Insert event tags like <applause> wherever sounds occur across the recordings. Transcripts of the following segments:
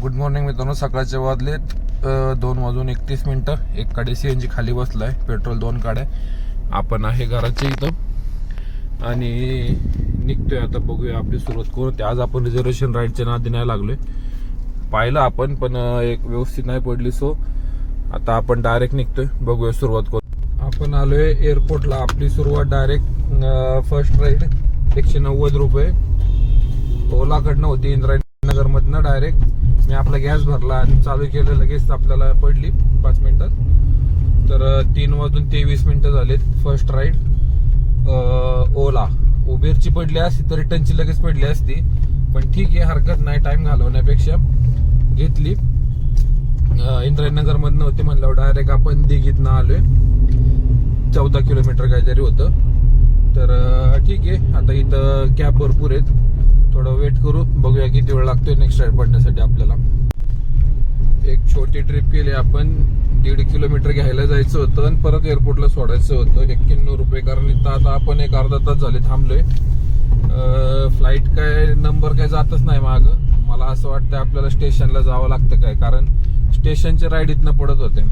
Good morning मित्रांनो सकाळचे वाजले दोन वाजून एकतीस मिनटं. एक काडी सी एन जी खाली आहे पेट्रोल दोन काड्या. आपण आहे घराच्या इथं. आणि निघतोय आता बघूया आपली सुरुवात करून. ते आज आपण रिझर्वेशन राईडच्या नादी नाही लागलोय. पाहिलं आपण पण एक व्यवस्थित नाही पडली सो आता आपण डायरेक्ट निघतोय. बघूया सुरुवात करू आपण आलोय एअरपोर्टला आपली सुरुवात डायरेक्ट फर्स्ट राईड एकशे नव्वद रुपये. ओलाकडनं होती इंद्रायणी. मधनं डायरेक्ट मी आपला गॅस भरला आणि चालू केलं लगेच आपल्याला पडली पाच मिनिटात तर तीन वाजून तेवीस मिनिटं झालीत फर्स्ट राईड ओला. उबेरची पडली असती तर रिटर्नची लगेच पडली असती. पण ठीक आहे हरकत नाही टाइम घालवण्यापेक्षा घेतली. इंद्रायनगरमधनं होते होती म्हणल्यावर डायरेक्ट आपण दिघीतनं आलोय. चौदा किलोमीटर काहीतरी होतं. तर ठीक आहे आता इथं कॅब भरपूर आहेत. थोडं वेट करू. बघूया किती वेळ लागतोय नेक्स्ट राईड पडण्यासाठी आपल्याला. एक छोटी ट्रिप केली आपण. दीड किलोमीटर घ्यायला जायचं होतं आणि परत एअरपोर्टला सोडायचं होतं. एक्क्याण्णव रुपये कारण इथं आता आपण एक अर्धा तास झाले थांबलोय. फ्लाईट काय नंबर काय जातच नाही माग. मला असं वाटतं आपल्याला स्टेशनला जावं लागतं काय. कारण स्टेशनचे राईड इथनं पडत होते.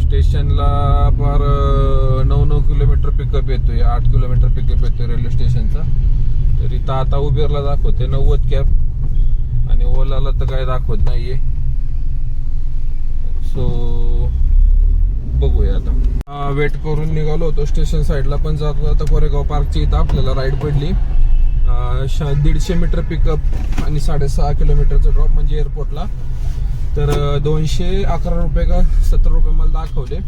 स्टेशनला फार नऊ नऊ किलोमीटर पिकअप येतोय. आठ किलोमीटर पिकअप येतोय रेल्वे स्टेशनचा तर आता उबेरला दाखवते नव्वद कॅब आणि ओलाला तर काय दाखवत नाहीये. सो बघूया आता. वेट करून निघालो होतो स्टेशन साईडला पण जातो आता कोरेगाव पार्कची इथं आपल्याला राईड पडली. दीडशे मीटर पिकअप आणि साडेसहा किलोमीटरचं ड्रॉप म्हणजे एअरपोर्टला तर दोनशे अकरा रुपये का सत्तर रुपये मला दाखवले.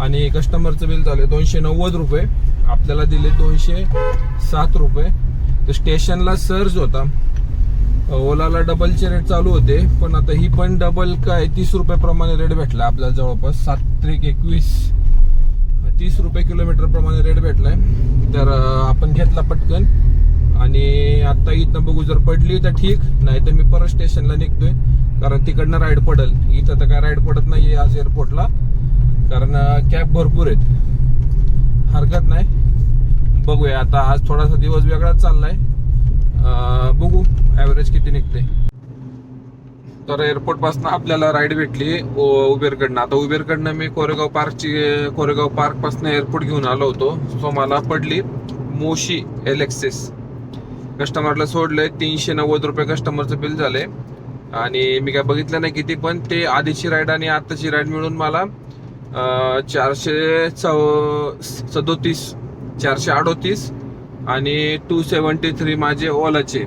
आणि कस्टमरचं बिल झालं दोनशे नव्वद रुपये. आपल्याला दिले दोनशे सात रुपये. तर स्टेशनला सर्ज होता. ओलाला डबलचे रेट चालू होते पण आता ही पण डबल काय तीस रुपयाप्रमाणे रेट भेटला आपल्याला जवळपास. सात त्रिक एकवीस तीस रुपये किलोमीटर प्रमाणे रेट भेटलाय. तर आपण घेतला पटकन. आणि आता इथनं बघू जर पडली तर ठीक नाही तर मी परत स्टेशनला निघतोय. कारण तिकडनं राईड पडल. इथं तर काय राईड पडत नाही आज एअरपोर्टला कारण कॅब भरपूर आहेत. हरकत नाही. बघूया. आता आज थोडासा दिवस वेगळाच चाललाय. बघू ऍव्हरेज किती निघते तर एअरपोर्टपासून आपल्याला राईड भेटली उ- उबेरकडनं. आता उबेरकडनं मी कोरेगाव पार्कची कोरेगाव पार्कपासून एअरपोर्ट घेऊन आलो होतो. सो मला पडली मोशी एलेक्सेस कस्टमरला सोडलंय तीनशे नव्वद रुपये कस्टमरचं बिल झालंय. आणि मी काय बघितलं नाही किती पण ते आधीची राईड आणि आताची राईड मिळून मला चारशे चौ सदोतीस चारशे अडोतीस आणि टू सेवन्टी थ्री माझे ओलाचे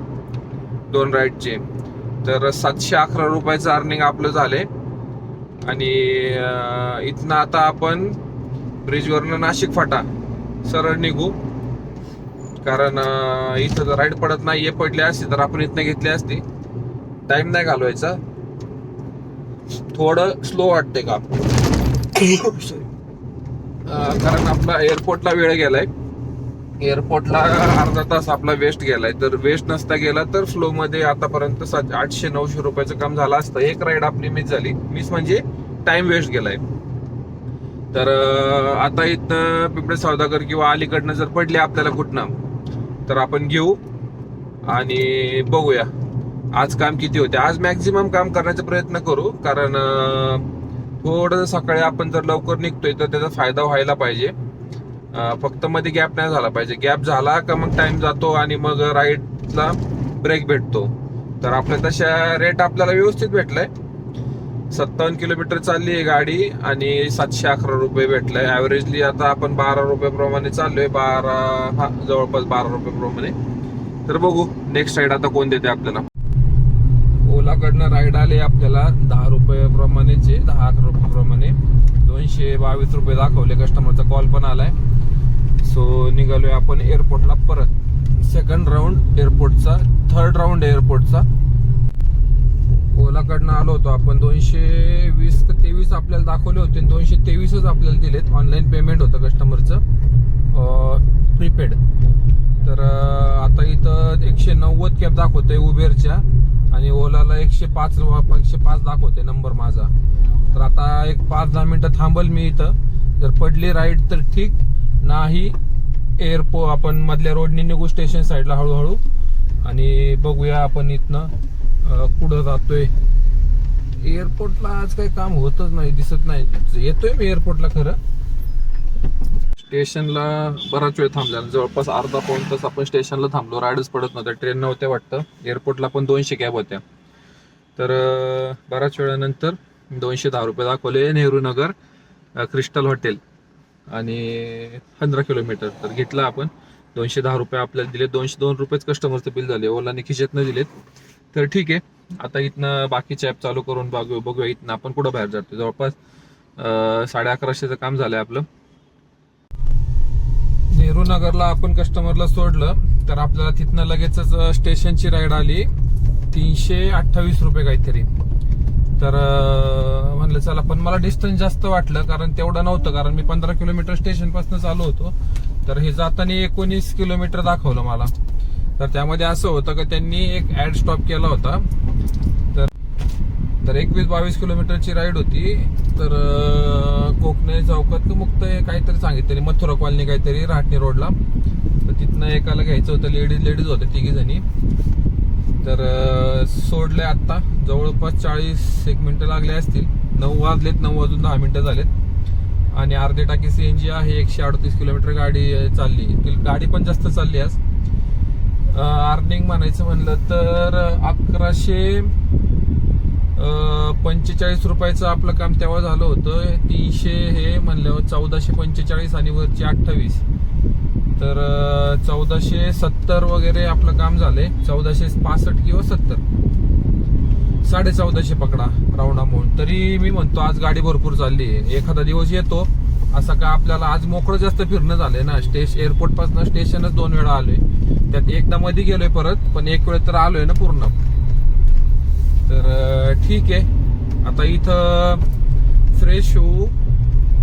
दोन राईडचे तर सातशे अकरा रुपयाचं अर्निंग आपलं झाले. आणि इथनं आता आपण ब्रिजवरनं नाशिक फाटा सरळ निघू. कारण इथं जर राईड पडत नाही पडली असती तर आपण इथनं घेतली असती. टाइम नाही घालवायचा. थोडं स्लो वाटते का? <coughs> कारण आपला एअरपोर्टला वेळ गेलाय. एअरपोर्टला अर्धा तास आपला वेस्ट गेलाय. तर वेस्ट नसता गेला तर फ्लो मध्ये आतापर्यंत सात- आठशे नऊशे रुपयाचं काम झालं असतं. एक राईड आपली मिस झाली. मिस म्हणजे टाइम वेस्ट गेलाय. तर आता इथं पिंपळे सौदागर किंवा अलीकडनं जर पडले आपल्याला कुठनं तर आपण घेऊ आणि बघूया. आज काम किती होते? आज मॅक्झिमम काम करण्याचा प्रयत्न करू. कारण थोडं सकाळी आपण जर लवकर निघतोय तर त्याचा फायदा व्हायला पाहिजे. फक्त मध्ये गॅप नाही झाला पाहिजे. गॅप झाला का मग टाइम जातो आणि मग राईटला ब्रेक भेटतो. तर आपल्या तशा रेट आपल्याला व्यवस्थित भेटलाय. सत्तावन्न किलोमीटर चालली आहे गाडी आणि सातशे अकरा रुपये भेटलाय. ऍव्हरेजली आता आपण बारा रुपयाप्रमाणे चाललोय. बारा हा जवळपास बारा रुपयाप्रमाणे. तर बघू नेक्स्ट राईड आता कोण देते आपल्याला? ओलाकडनं राईड आले आपल्याला दहा रुपयाप्रमाणेचे दहा अकरा रुपयाप्रमाणे. दोनशे बावीस रुपये दाखवले. कस्टमरचा कॉल पण आलाय. सो निघालोय आपण एअरपोर्टला परत. सेकंड राऊंड एअरपोर्टचा थर्ड राऊंड एअरपोर्टचा ओलाकडनं आलो होतो आपण. दोनशे वीस तेवीस आपल्याला दाखवले होते आणि दोनशे तेवीसच आपल्याला दिलेत. ऑनलाईन पेमेंट होतं कस्टमरचं प्रीपेड तर आता इथं एकशे नव्वद कॅब दाखवते उबेरच्या आणि ओलाला एकशे पाच एकशे पाच दाखवते नंबर माझा. तर आता एक पाच दहा मिनिटं थांबल मी इथं. जर पडली राईड तर ठीक. नाही एअरपो आपण मधल्या रोडने निघू स्टेशन साईडला हळूहळू. आणि बघूया आपण इथनं कुठं जातोय. एअरपोर्टला आज काही काम होतच नाही दिसत नाही. येतोय मी एअरपोर्टला खरं. स्टेशनला बराच वेळ थांबला जवळपास अर्धा पाऊण तास आपण स्टेशनला थांबलो. रायडच पडत नव्हत्या ट्रेन नव्हत्या वाटतं. एअरपोर्टला पण दोनशे कॅब होत्या. तर बऱ्याच वेळानंतर दोनशे दहा रुपये दाखवले नेहरू नगर क्रिस्टल हॉटेल आणि पंधरा किलोमीटर. तर घेतला आपण. दोनशे दहा रुपये आपल्याला दिले दोनशे दोन रुपयेच कस्टमरचं बिल झाले. ओलाने खिशातनं दिलेत. तर ठीक आहे. आता इथनं बाकीचे ॲप चालू करून बघू बघूया इथनं. आपण कुठं बाहेर जातो जवळपास साडे अकराशेचं काम झालंय आपलं. नेहरू नगरला आपण कस्टमरला सोडलं. तर आपल्याला तिथनं लगेचच स्टेशनची राईड आली. तीनशे अठ्ठावीस रुपये काहीतरी. तर म्हणलं चला पण मला डिस्टन्स जास्त वाटलं कारण तेवढं नव्हतं कारण मी पंधरा किलोमीटर स्टेशनपासून चालू होतो. तर हे जाताना एकोणीस किलोमीटर दाखवलं मला. तर त्यामध्ये असं होतं की त्यांनी एक ऍड स्टॉप केला होता. तर तर एकवीस बावीस किलोमीटरची राईड होती. तर कोकणे चौकात मुक्त आहे काहीतरी सांगितलं मथुरा कॉलनी काहीतरी राहटणी रोडला तर तिथनं एकाला घ्यायचं होतं लेडीज लेडीज होत्या तिघी जणी तर अं, सोडले आत्ता. जवळपास चाळीस एक मिनटं लागले असतील. नऊ वाजलेत नऊ वाजून दहा मिनटं झालेत. आणि अर्धे टाकी सी एन जी आहे एकशे अडतीस किलोमीटर गाडी चालली. गाडी पण जास्त चालली आज. अर्निंग म्हणायचं म्हणलं तर अकराशे पंचेचाळीस रुपयाचं आपलं काम तेव्हा झालं होतं. तीनशे हे म्हणल्यावर चौदाशे पंचेचाळीस आणि वरची अठ्ठावीस. तर चौदाशे सत्तर वगैरे आपलं काम झालंय. चौदाशे पासष्ट किंवा सत्तर. साडे चौदाशे पकडा राऊंड अमाऊंट तरी मी म्हणतो आज गाडी भरपूर चालली आहे. एखादा दिवस येतो. असं का आपल्याला आज मोकळं जास्त फिरणं झालंय ना? स्टेश एअरपोर्टपासून स्टेशनच दोन वेळा आलोय. त्यात एकदा मध्ये गेलोय परत पण एक वेळ तर आलोय ना पूर्ण. तर ठीक आहे. आता इथं फ्रेश होऊ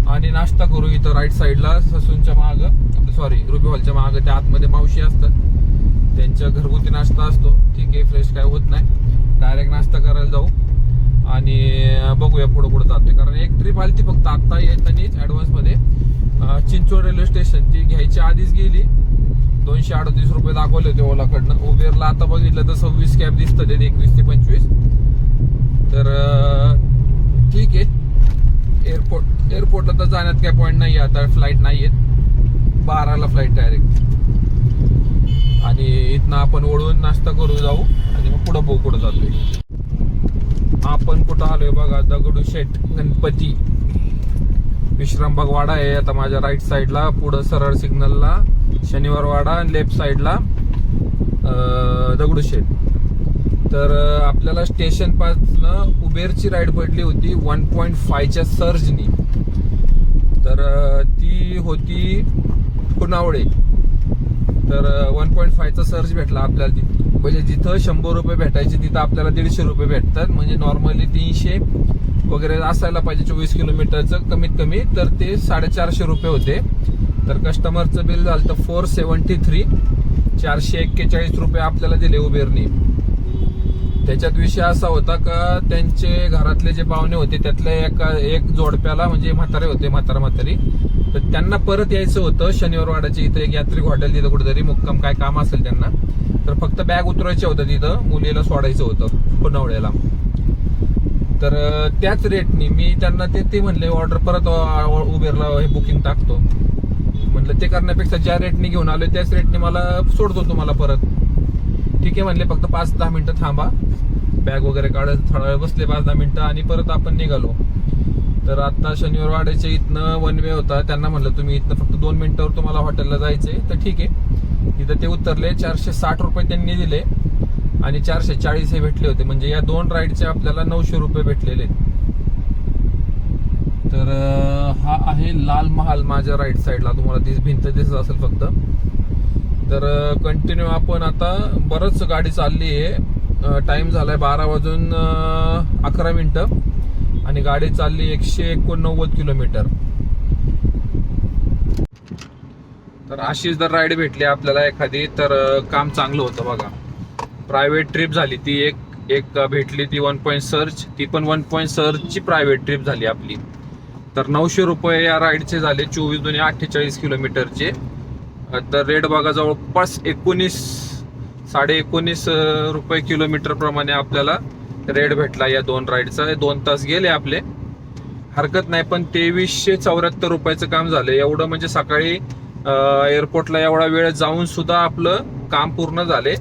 आणि नाश्ता करू इथं राईट साईडला ससूनच्या मागं. सॉरी रुबी हॉलच्या माग त्या आतमध्ये मावशी असतात. त्यांच्या घरगुती नाश्ता असतो. ठीक आहे फ्रेश काय होत नाही. डायरेक्ट नाश्ता करायला जाऊ. आणि बघूया पुढं पुढं जातोय. कारण एक ट्रिप आली ती फक्त आत्ता येतानीच ॲडव्हान्समध्ये चिंचोड चिंचवड रेल्वे स्टेशन ती घ्यायच्या आधीच गेली. दोनशे अडतीस रुपये दाखवले होते ओलाकडनं. उबेरला आता बघितलं तर सव्वीस कॅब दिसतं ते एकवीस ते पंचवीस. तर ठीक आहे. एअरपोर्ट एअरपोर्टला तर जाण्यात काय पॉईंट नाही आहे आता. फ्लाईट नाही आहेत बाराला फ्लाईट डायरेक्ट आणि इथनं आपण ओढून नाश्ता करू जाऊ आणि मग पुढं बघू कुठं जातोय. आपण कुठं आलोय बघा दगडूशेठ गणपती. विश्रामबाग वाडा आहे आता माझ्या राईट साईडला पुढं सरळ सिग्नलला शनिवार वाडा आणि लेफ्ट साईडला दगडूशेठ तर आपल्याला स्टेशन पासनं उबेरची राईड पडली होती वन पॉईंट फायच्या सर्जनी तर ती होती पुनावळे तर वन पॉईंट फायचा सर्च भेटला आपल्याला म्हणजे जिथं शंभर रुपये भेटायचे तिथं आपल्याला दीडशे रुपये भेटतात. म्हणजे नॉर्मली तीनशे वगैरे असायला पाहिजे चोवीस किलोमीटरचं कमीत कमी. तर ते साडेचारशे रुपये होते. तर कस्टमरचं बिल झालं तर फोर सेवन्टी थ्री चारशे एक्केचाळीस रुपये आपल्याला दिले उबेरनी. त्याच्यात विषय असा होता का त्यांचे घरातले जे पाहुणे होते त्यातल्या एका एक जोडप्याला म्हणजे म्हातारे होते म्हातारा म्हातारी. तर त्यांना परत यायचं होतं. शनिवार वाड्याच्या इथं एक यात्रिक हॉटेल तिथं कुठेतरी मुक्काम काय काम असेल त्यांना. तर फक्त बॅग उतरायचे होतं तिथं. मुलीला सोडायचं होतं पुनवळ्याला. तर त्याच रेटनी मी त्यांना ते ते म्हणले ऑर्डर परत उबेरला हे बुकिंग टाकतो. म्हटलं ते करण्यापेक्षा ज्या रेटने घेऊन आलो त्याच रेटने मला सोडतो तुम्हाला परत. ठीक आहे म्हणले फक्त पाच दहा मिनिटं थांबा. बॅग वगैरे काढत थोडा वेळ बसले पाच दहा मिनिटं आणि परत आपण निघालो. तर आता शनिवार वाड्याच्या इथनं वन वे होता. त्यांना म्हणलं तुम्ही इथनं फक्त दोन मिनिटावर तुम्हाला हॉटेलला जायचंय. तर ठीक आहे. इथं ते उतरले. चारशे साठ रुपये त्यांनी दिले. आणि चारशे चाळीस हे भेटले होते. म्हणजे या दोन राईडचे आपल्याला नऊशे रुपये भेटलेले तर हा आहे लाल महाल माझ्या राईट साईडला तुम्हाला दिस भिंत दिसत असेल फक्त. तर कंटिन्यू आपण आता बरंच गाडी चालली आहे टाइम झालाय बारा वाजून अकरा मिनिटं. आणि गाडी चालली एकशे एकोणनव्वद किलोमीटर. तर अशीच जर राईड भेटली आपल्याला एखादी तर काम चांगलं होतं बघा. प्रायव्हेट ट्रिप झाली ती एक एक भेटली ती वन पॉईंट सर्च ती पण वन पॉईंट सर्चची प्रायव्हेट ट्रिप झाली आपली. तर नऊशे रुपये या राईडचे झाले चोवीस दोन्ही अठ्ठेचाळीस किलोमीटरचे. तर रेड बघा जवळपास एकोणीस साडे एकोणीस रुपये किलोमीटर प्रमाणे आपल्याला रेड भेटला या दोन राईडचा. दोन तास गेले आपले. हरकत नाही पण तेवीसशे चौऱ्याहत्तर रुपयाचं काम झालं. एवढं म्हणजे सकाळी एअरपोर्टला एवढा वेळ जाऊन सुद्धा आपलं काम पूर्ण झाले.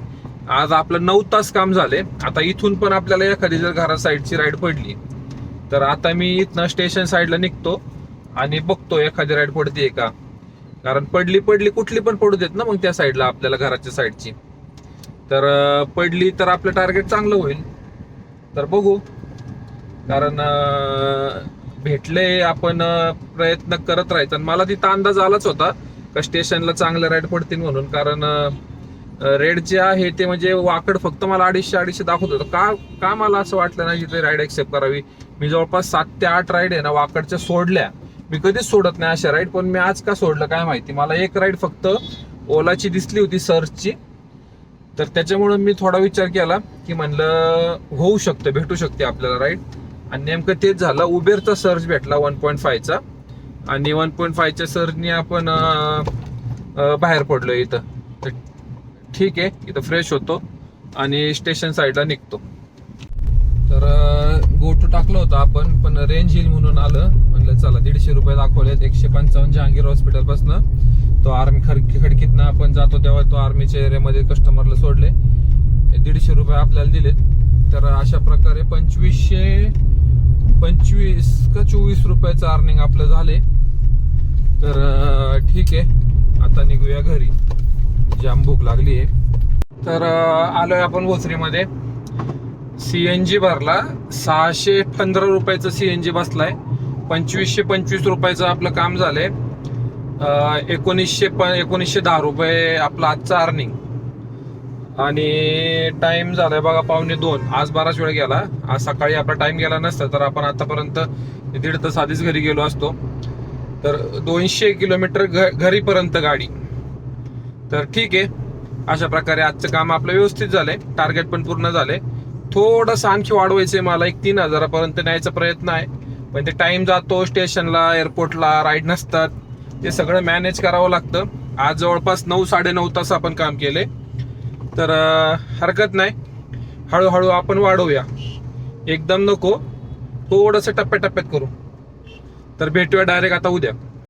आज आपलं नऊ तास काम झाले. आता इथून पण आपल्याला एखादी जर घरा साईडची राईड पडली तर आता मी इथनं स्टेशन साईडला निघतो आणि बघतो एखादी राईड पडते का. कारण पडली पडली कुठली पण पडू देत ना मग त्या साईडला आपल्याला घराच्या साईडची. तर पडली तर आपलं टार्गेट चांगलं होईल. तर बघू. कारण भेटले आपण प्रयत्न करत राहायचं. आणि मला तिथं अंदाज आलाच होता का स्टेशनला चांगलं राईड पडतील म्हणून. कारण रेड जे आहे ते म्हणजे वाकड फक्त मला अडीचशे अडीचशे दाखवत होतं. का का मला असं वाटलं नाही की ते राईड एक्सेप्ट करावी? मी जवळपास सात ते आठ राईड आहे ना वाकडच्या सोडल्या. मी कधीच सोडत नाही अशा राईड पण मी आज का सोडलं काय माहिती? मला एक राईड फक्त ओलाची दिसली होती सर्चची तर त्याच्यामुळे मी थोडा विचार केला की म्हणलं होऊ शकतं भेटू शकते आपल्याला राईट आणि नेमकं तेच झालं. उबेरचा सर्च भेटला वन पॉईंट फायचा आणि वन पॉईंट फायच्या सर्चनी आपण बाहेर पडलो इथं. तर ठीक आहे इथं फ्रेश होतो आणि स्टेशन साईडला निघतो. तर गोटू टाकलं होतं आपण पण रेंज हिल म्हणून आलं. म्हणलं चला दीडशे रुपये दाखवलेत. एकशे पंचावन्न जहांगीर हॉस्पिटलपासून तो आर्मी खडकी खडकीतनं आपण जातो तेव्हा तो आर्मीच्या एरियामध्ये कस्टमरला सोडले. दीडशे रुपये आपल्याला दिलेत. तर अशा प्रकारे पंचवीसशे पंचवीस का चोवीस रुपयाचं अर्निंग आपलं झाले. तर ठीक आहे. आता निघूया घरी. जाम भूक लागली आहे. तर आलोय आपण भोसरीमध्ये सीएनजी भरला. सहाशे पंधरा रुपयाचं सीएनजी बसलाय. पंचवीसशे पंचवीस रुपयाचं आपलं काम झालंय. एकोणीसशे प एकोणीसशे दहा रुपये आपलं आजचं अर्निंग आणि टाइम झालाय बघा पावणे दोन. आज बाराच वेळ गेला. आज सकाळी आपला टाइम गेला नसता तर आपण आतापर्यंत दीड तास आधीच घरी गेलो असतो. तर दोनशे किलोमीटर घ- घरीपर्यंत गाडी. तर ठीक आहे. अशा प्रकारे आजचं काम आपलं व्यवस्थित झालंय. टार्गेट पण पूर्ण झालंय. थोडंसं आणखी वाढवायचंय मला. एक तीन हजारापर्यंत न्यायचा प्रयत्न आहे. पण ते टाइम जातो स्टेशनला एअरपोर्टला राईड नसतात. ते सगळं मॅनेज करावं लागतं. आज जवळपास नऊ साडे नऊ तास आपण काम केले. तर हरकत नाही. हळूहळू आपण वाढवूया. एकदम नको. थोडंसं टप्प्याटप्प्यात करू. तर भेटूया डायरेक्ट आता उद्या.